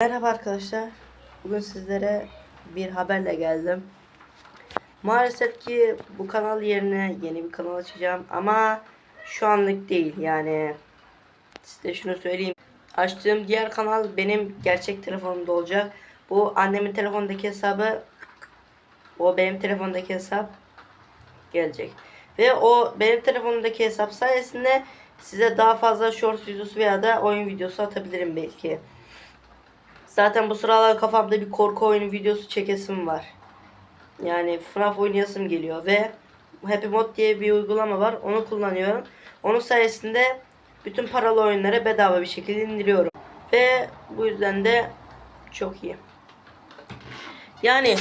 Merhaba arkadaşlar. Bugün sizlere bir haberle geldim. Maalesef ki bu kanal yerine yeni bir kanal açacağım ama şu anlık değil yani. Size şunu söyleyeyim. Açtığım diğer kanal benim gerçek telefonumda olacak. Bu annemin telefondaki hesabı o benim telefondaki hesap gelecek. Ve o benim telefonumdaki hesap sayesinde size daha fazla short videosu veya da oyun videosu atabilirim belki. Zaten bu sıralar kafamda bir korku oyunu videosu çekesim var. Yani FNAF oynayasım geliyor ve Happy Mod diye bir uygulama var. Onu kullanıyorum. Onun sayesinde bütün paralı oyunları bedava bir şekilde indiriyorum. Ve bu yüzden de çok iyi. Yani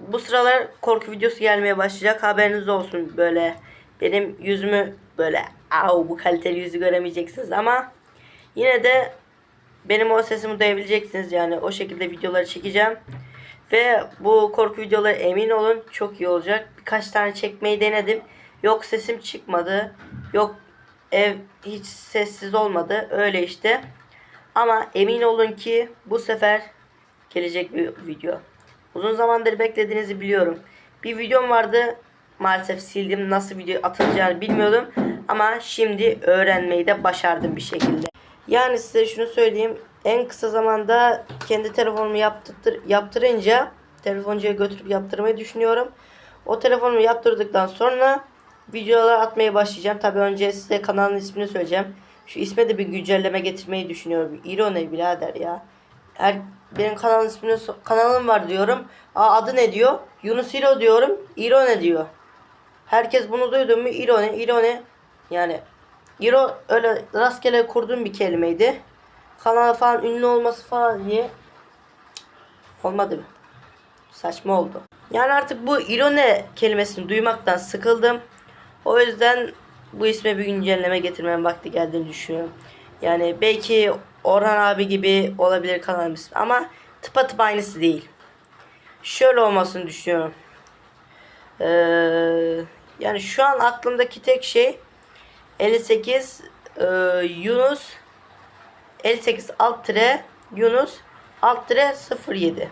bu sıralar korku videosu gelmeye başlayacak. Haberiniz olsun böyle. Benim yüzümü böyle au bu kaliteli yüzü göremeyeceksiniz ama yine de benim o sesimi duyabileceksiniz yani o şekilde videoları çekeceğim. Ve bu korku videoları emin olun çok iyi olacak. Birkaç tane çekmeyi denedim. Yok sesim çıkmadı. Yok ev hiç sessiz olmadı. Öyle işte. Ama emin olun ki bu sefer gelecek bir video. Uzun zamandır beklediğinizi biliyorum. Bir videom vardı. Maalesef sildim. Nasıl video atılacağını bilmiyordum. Ama şimdi öğrenmeyi de başardım bir şekilde. Yani size şunu söyleyeyim. En kısa zamanda kendi telefonumu yaptır, yaptırınca telefoncuya götürüp yaptırmayı düşünüyorum. O telefonumu yaptırdıktan sonra videolar atmaya başlayacağım. Tabi önce size kanalın ismini söyleyeceğim. Şu isme de bir güncelleme getirmeyi düşünüyorum. İrone birader ya. Her, benim kanalın ismini kanalım var diyorum. Aa, adı ne diyor? Yunus İro diyorum. İrone diyor. Herkes bunu duydu mu? İrone, İrone. Yani İro öyle rastgele kurduğum bir kelimeydi. Kanal falan ünlü olması falan diye olmadı mı? Saçma oldu. Yani artık bu irone kelimesini duymaktan sıkıldım. O yüzden bu isme bir güncelleme getirmenin vakti geldiğini düşünüyorum. Yani belki Orhan abi gibi olabilir kanalım ismi ama tıpatıp aynısı değil. Şöyle olmasını düşünüyorum. Ee, yani şu an aklımdaki tek şey 58 e, Yunus 58 alt tire Yunus alt tire 07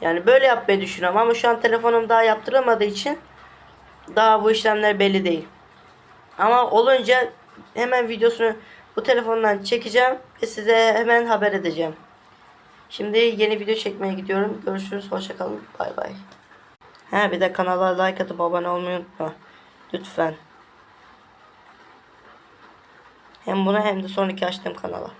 yani böyle yapmayı düşünüyorum ama şu an telefonum daha yaptırılmadığı için daha bu işlemler belli değil. Ama olunca hemen videosunu bu telefondan çekeceğim ve size hemen haber edeceğim. Şimdi yeni video çekmeye gidiyorum. Görüşürüz. Hoşçakalın. Bay bay. Ha bir de kanala like atıp abone olmayı unutma. Lütfen. Hem buna hem de sonraki açtığım kanala.